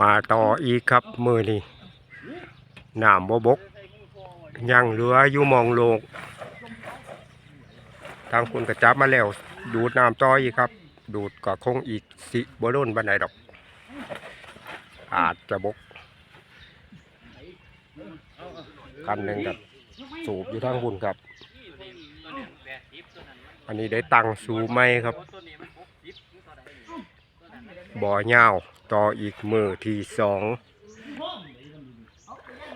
มาต่ออีกครับมือนี้น้ำบบกยังเหลืออยู่มองโลก ทางคุณกระจับมาแล้ว ดูดน้ำต่ออีกครับ ดูดก็คงอีกสิบโล้นบันไดดอก อาจจะบกกันหนึ่งกับสูบอยู่ทางบุญครับ อันนี้ได้ตังค์สูบไหมครับ บ่อยา ต่ออีกมือที่สอง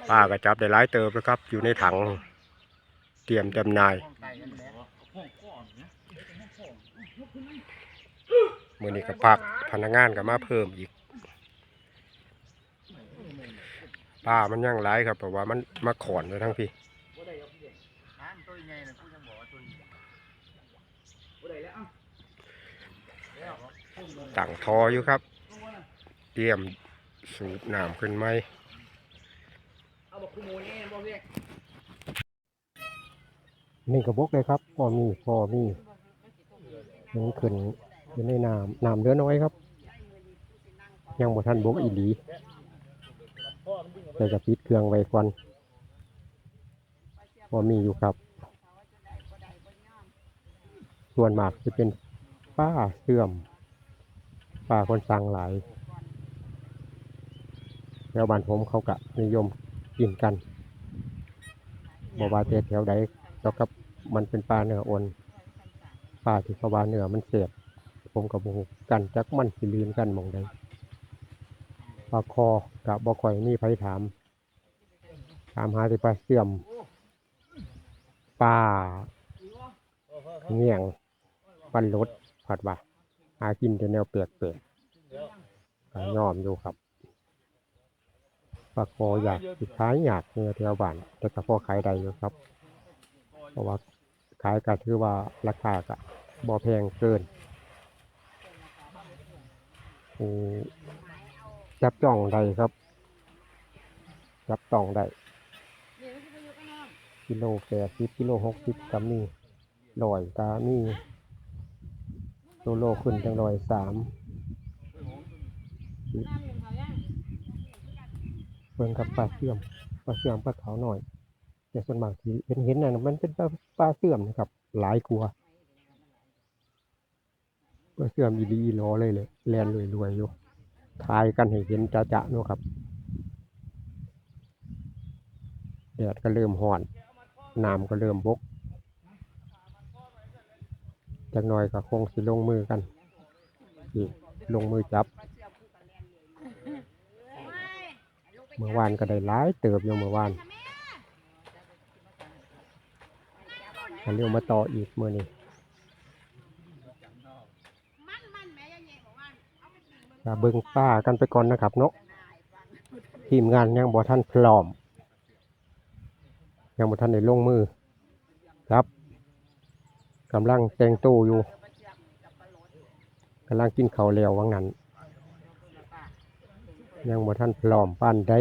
ป้าก็จับได้หลายเติบแล้วครับ อยู่ในถังเตรียมจำหน่ายมือนี้ก็พักพนักงานก็มาเพิ่มอีกป้ามันยังหลายครับเพราะว่ามันมาขอนไว้ทั้งพี่ตั้งทออยู่ครับ เตรียมสูบน้ำขึ้นไหมเอาบอกคุณโมนี่กเรียกนี่กระบอกเลยครับพอมีพอมียังขึ้นอยู่ในน้ำน้ำเดือน้อยครับ ยังบ่ทันบกอีหลีแต่จะปิดเครื่องไว้ก่อนพอมีอยู่ครับ ส่วนมากจะเป็นป้าเสื่อมป้าคนสั่งหลาย แล้วบ้านผมเขากะนิยมกินกันบอกว่าแต่แถวใดแล้วกับมันเป็นปลาเนื้ออ่อนปลาที่เขาว่าเนื้อมันเสียบผมกับบูกันจักมันสิลืนกันมองใดปลาคอกับบอคอยนี่ไผถาม ถามหาที่ปลาเสื่อมปลาเงี่ยงปันรถผัดว่าหากินแต่แนวเปียกเปียกๆก็ยอมอยู่ครับ ปลาคออยากสิขายอยากเนื้อแถวบ้านแต่ก็พอขายได้อยู่ครับ เพราะว่าขายก็ถือว่าราคาก็บ่แพงเกินจับจ้องได้ครับ จับต้องได้กิโลแปดสิบกิโลหกสิบก็มีลอยก็มีโลโลขึ้นจังลอยสาม บิ่งกับปลาเสื่อมปลาเสื่อมปลาขาวหน่อย แต่ส่วนมากที่เห็นเห็นๆนั่นมันเป็นปลาปลาเสื่อมนะครับ หลายกลัวปลาเสื่อมอีหลีอีหลอเลยเลยแลนรวยๆอยู่ทายกันให้เห็นจะๆเนาะครับแดดก็เริ่มห่อนน้ำก็เริ่มบกจากหน่อยก็คงสิลงมือกันลงมือจับ เมื่อวานก็ได้หลายเติบอยู่เมื่อวานอันเรียวมาต่ออีกเมื่อนี้จะเบิ่งป้ากันไปก่อนนะครับเนาะทีมงานยังบ่ท่านพร้อม ยังบ่ท่านได้ลงมือครับกำลังแต่งตู้อยู่กำลังกินข้าวแล้ววังนั้น ยังบ่ท่านพร้อมปานใด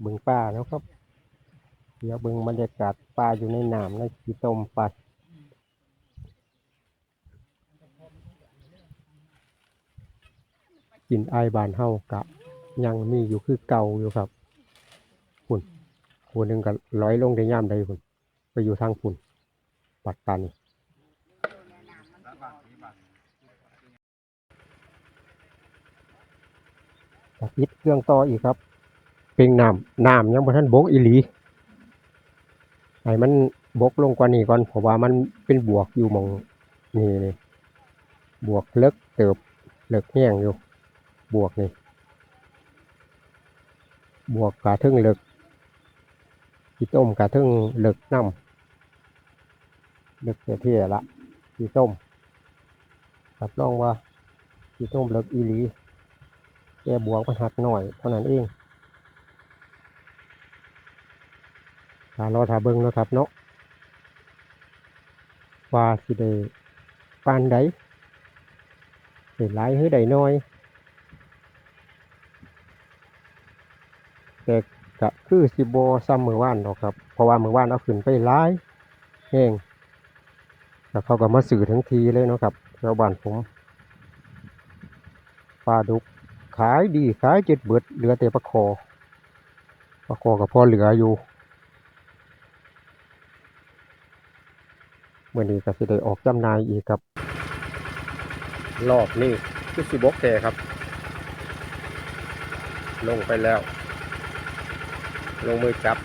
เบิ่งป่าแล้วครับ เดี๋ยวเบิ่งบรรยากาศป่าอยู่ในน้ำในขีต้มปลากินอายบานเฮากะ ยังมีอยู่คือเก่าอยู่ครับฝุ่นคนหนึ่งก็ร้อยลงได้ย่ามใดฝุ่นไปอยู่ทางฝุ่นปัดตานี ปิดเครื่องต่ออีกครับเป็นน้ำน้ำยังบ่ทันบกอีหลีให้มันบกลงกว่านี้ก่อนเพราะว่ามันเป็นบวกอยู่มองนี่นี่บวกเลิกเติบเลิกแห้งอยู่ บวกนี่บวกกะทึ่งเลิกที่ต้มกะทึ่งเลิกน้ำเลิกเสียที่ยละที่ต้มรับรองว่าที่ต้มเลิกอีหลี ค่บวกมันหักหน่อยเท่านั้นเองถารอถ้าเบิ่งเนาะครับเนาะว่าสิได้ปานใดได้หลายหรือได้น้อย แต่ก็คือสิบ่ซ้ำมื้อวานดอกครับ เพราะว่ามื้อวานเอาขึ้นไปหลายแห้งแล้วเขาก็มาสื่อทั้งทีเลยเนาะครับแถวบ้านผมปลาดุก ขายดีขายเจ็ดเบิดเหลือแต่ปลาคอปลาคอกับพ่อเหลืออยู่เมื่อนี้ก็สิได้ออกจำหน่ายอีกครับ รอบนี้คือสิบกแก่ครับ ลงไปแล้ว ลงมือจับ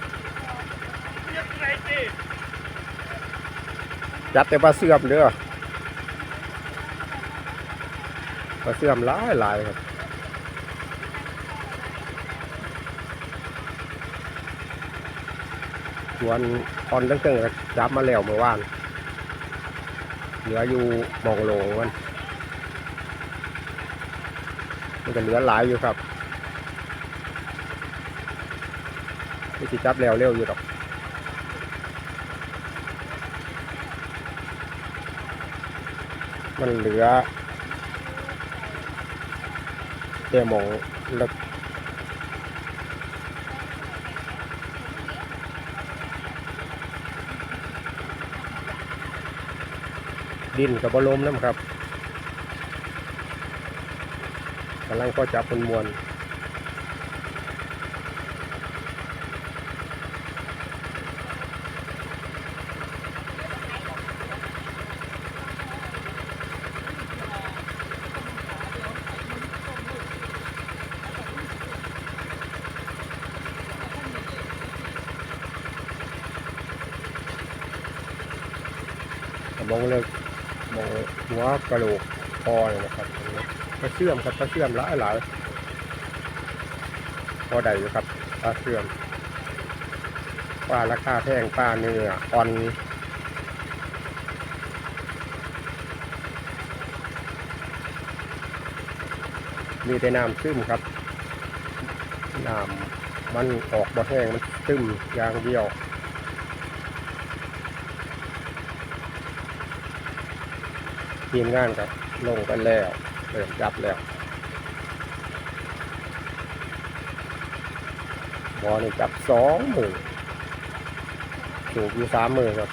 จับแต่ปลาเสื่อมเด้อปลาเสื่อมหลายหลายครับ วนตอนตั้งแต่จับมาแล้วเมื่อวาน เหลืออยู่มองโลงมัน มันจะเหลือหลายอยู่ครับที่สิจับแล้วเร็วอยู่ดอกมันเหลือแต่มองเล็ก ดินกับบลมน้ำครับกำลังก็จับมวลมองเลิก หัวกระโหลกคอเนี่ยนะครับปลาเชื่อมครับปลาเชื่อมหลายหลายพอได้อยู่ครับปลาเชื่อมปลาราคาแพงปลาเนื้ออ่อนมีแต่น้ำซึมครับน้ำมันออกบ่แห้งมันซึมอย่างเดียว ทีมงานครับลงไปแล้วเริ่มจับแล้วบอนี่จับสองหมือสูบอยู่สามมือครับ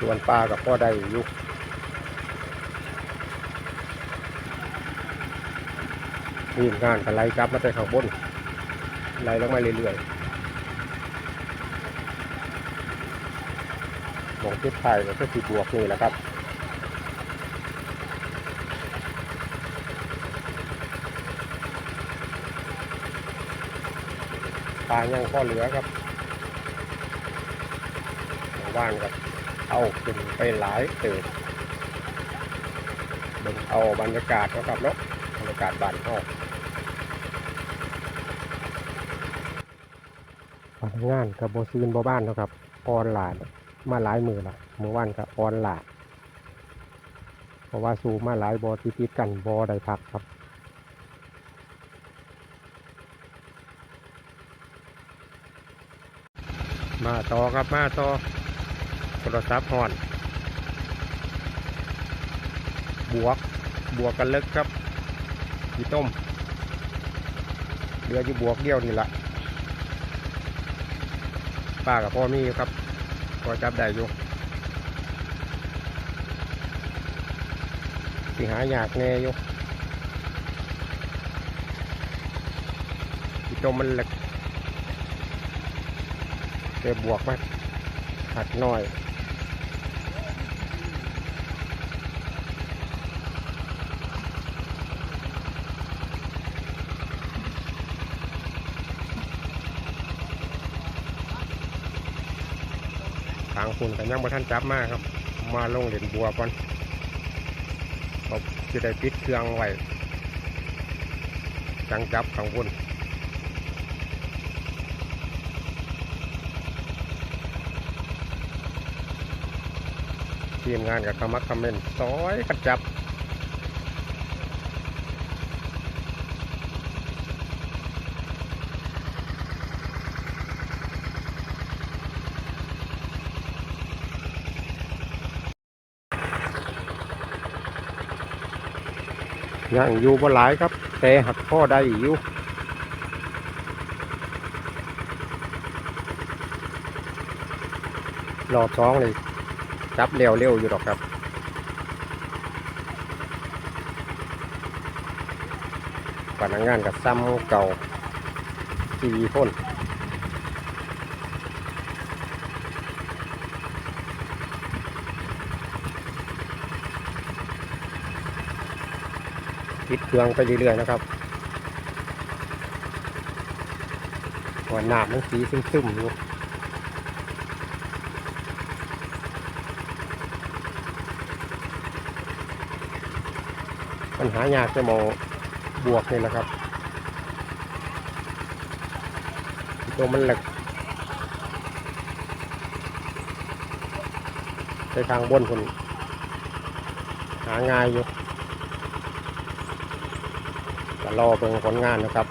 ส่วนปลากับพ่อได้อยู่ทีมงานกันไล่จับมาแต่ข้างบน ไล่ลงมาเรื่อยๆมองทิศไทยก็คือสีบวกนี่แหละครับปลายังก็เหลือครับหมู่บ้านครับเอาขึ้นไปหลายเติบเบิ่งเอาบรรยากาศนะครับเนาะบรรยากาศบ้านเขาพนัก งานกับโบซีนโบบ้านเนาะครับออนไลน์มาหลายมือละเมื่อวันกับออนไลน์เพราะว่าสูมาหลายบอติดติดกันบอได้พักครับมาต่อครับมาต่อโทรศัพท์ฮอน บวกบวกกันเลิกครับพี่ต้มเหลืออยู่บวกเดียวนี่แหละ ป้ากับพ่อมีครับพอจับได้อยู่สิหายากแน่อยู่ที่จมมันเล็กเจอบวกมาหัดหน่อยางคุณกันยังบ่ท่านจับมากครับ มาลงเหรียญบัวก่อนเขาจะได้ปิดเครื่องไว้จังจับข้างบนทีมงานกับคำมักคำเมนต์ซอยกันจับ ยังอยู่บ่หลายครับ แต่หักพ่อได้อยู่รอบสองเลยจับเร็วเร็วอยู่ดอกครับพนักงานกับซ้ำเก่าสี่คน ติดเครื่องไปเรื่อยๆนะครับวันน้ำมันสีซึมๆอยู่ปัญหายากจะมองบวกนี่แหละครับ ตัวมันเหล็กไปทางบนคนหาง่ายอยู่ รอเบิ่งผลงานนะครับ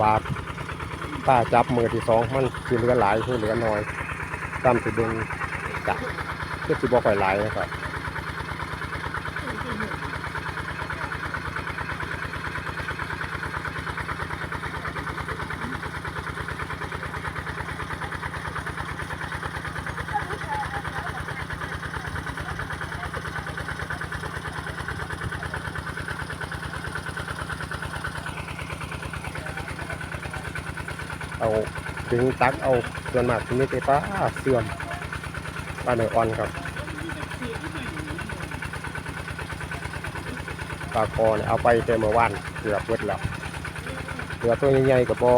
ว่าป้าจับมือที่สองมันคือเหลือหลายคือเหลือน้อยตามสิเบิ่งจับก็สิบอกไปหลายนะครับ เอา ดึงตักเอาส่วนมากที่นี่ไปป้าเสื่อมปลาเนื้ออ่อนครับปลาคอเนี่ยเอาไปแต่เมื่อวานเกือบเบิดแล้วเหลือตัวใหญ่ๆกับบอ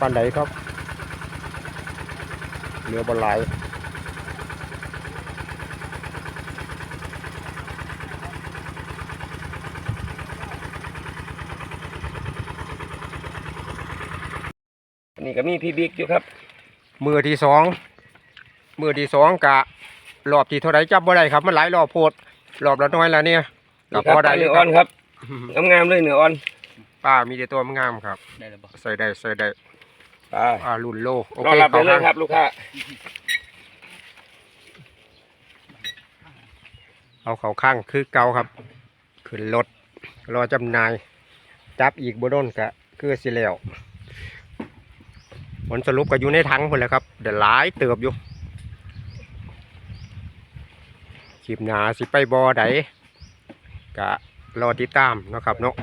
ปันใดครับเหลือบอลาย นี่ก็มีพี่บิ๊กอยู่ครับ มือที่สองมือที่สองกะรอบที่เท่าไรจับบ่ได้ครับ มันหลายรอบโพดรอบละน้อยแล้วเนี่ยนี่กับครับพอปได้ลาอเนื้ยู่อคอ่รัอบนครับงามๆเลยเนื้ออ่อนป้ามีแต่ตัวงามครับได้แล้วบ่ใส่ได้ใส่ได้ไปอ่ารุ่นโลโอรอเครับได้เลยข้างครับ ลูกค้าเอาเขาข้างคือเก่าครับขึ้นรถรอจำหนายจับอีกบโดนกะคือสิแล้ว ผลสรุปก็อยู่ในถังคนแหละครับเดี๋ยวหลายเติบอยู่คลิปหนาสิไปบอไดกะรอติดตามนะครับเนาะ